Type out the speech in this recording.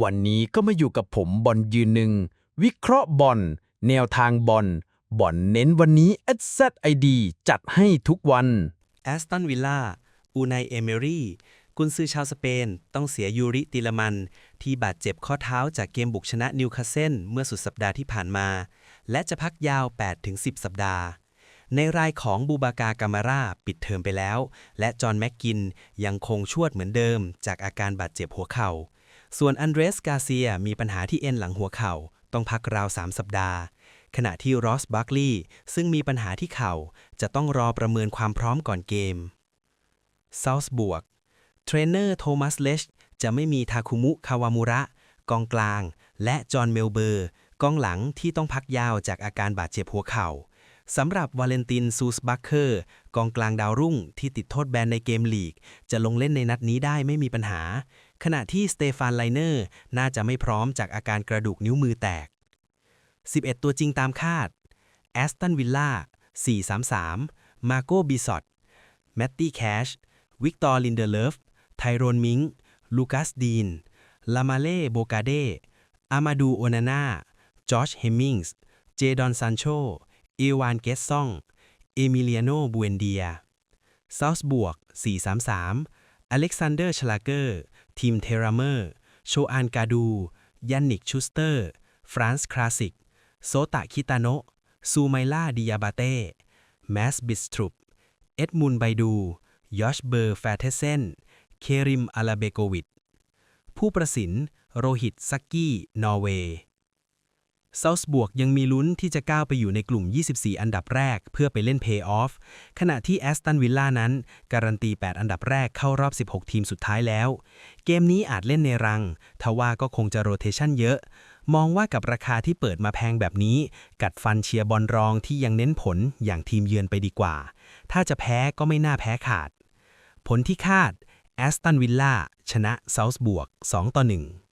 วันนี้ก็มาอยู่กับผมบอลยืนหนึ่ง วิเคราะห์บอลแนวทางบอลบอลเน้นวันนี้ SZID จัดให้ทุกวันแอสตันวิลล่าอูไนเอเมรี่กุนซือชาวสเปน ต้องเสียยูริติลมัน ที่บาดเจ็บข้อเท้าจากเกมบุกชนะนิวคาสเซิลเมื่อสุดสัปดาห์ที่ผ่านมา และจะพักยาว 8-10 สัปดาห์ ในรายของบูบากากามาราปิดเทอมไปแล้ว และจอห์นแม็กกินยังคงชวดเหมือนเดิม จากอาการบาดเจ็บหัวเข่า ส่วนอันเดรสกาเซียมีปัญหาที่เอ็นหลังหัวเข่า ต้องพักราว 3 สัปดาห์ ขณะที่รอสบัคลีย์ซึ่งมีปัญหาที่เข่า จะต้องรอประเมินความพร้อมก่อนเกมซา u ์บวกเทรนเนอร์โทมัสเลชจะไม่มีทาคุมุคาวามุระ กองกลาง และจอห์นเมลเบอร์ กองหลังที่ต้องพักยาวจากอาการบาดเจ็บหัวเข่า สำหรับวาเลนตินซูสบัคเคอร์กองกลางดาวรุ่งที่ติดโทษแบนในเกมลีก จะลงเล่นในนัดนี้ได้ไม่มีปัญหา ขณะที่สเตฟานไลเนอร์น่าจะไม่พร้อมจากอาการกระดูกนิ้วมือแตก 11 ตัวจริงตามคาดแอสตันวิลล่า433 มาโกบิซอตแมตตี้แคช วิกตอร์ลินเดเลฟ ไทโรนมิง ลูคัสดีน ลามาเล่ โบกาเดอามาดู โอนาน่า จอชเฮมิงส์ เจดอนซานโช อวานเกสซอง เอมิเลียโนบูเอนเดียซา u ์บวก 433 อเล็กซานเดอร์ชลาเกอร์ ทีมเทราเมอร์ โชอานกาดู ยันนิกชูสเตอร์ ฟรานซ์คลาสิก โซตะคิตาโนซูไมล่าดิยาบาเต้แมสบิสทรุป เอ็ดมุนไบดู ยอชเบอร์แฟเทเซน เคริมอาลาเบโกวิดผู้ประสินโรหิตซักกี้ นอร์เวย์ เซาส์บวกยังมีลุ้นที่จะก้าวไปอยู่ในกลุ่ม 24 อันดับแรกเพื่อไปเล่นเพย์ออฟ ขณะที่แอสตันวิลล่านั้น การันตี 8 อันดับแรกเข้ารอบ 16 ทีมสุดท้ายแล้ว เกมนี้อาจเล่นในรัง ทว่าก็คงจะโรเทชันเยอะ มองว่ากับราคาที่เปิดมาแพงแบบนี้ กัดฟันเชียร์บอลรองที่ยังเน้นผลอย่างทีมเยือนไปดีกว่า ถ้าจะแพ้ก็ไม่น่าแพ้ขาด ผลที่คาดแอสตันวิลล่าชนะเซาส์บวก 2 ต่อ 1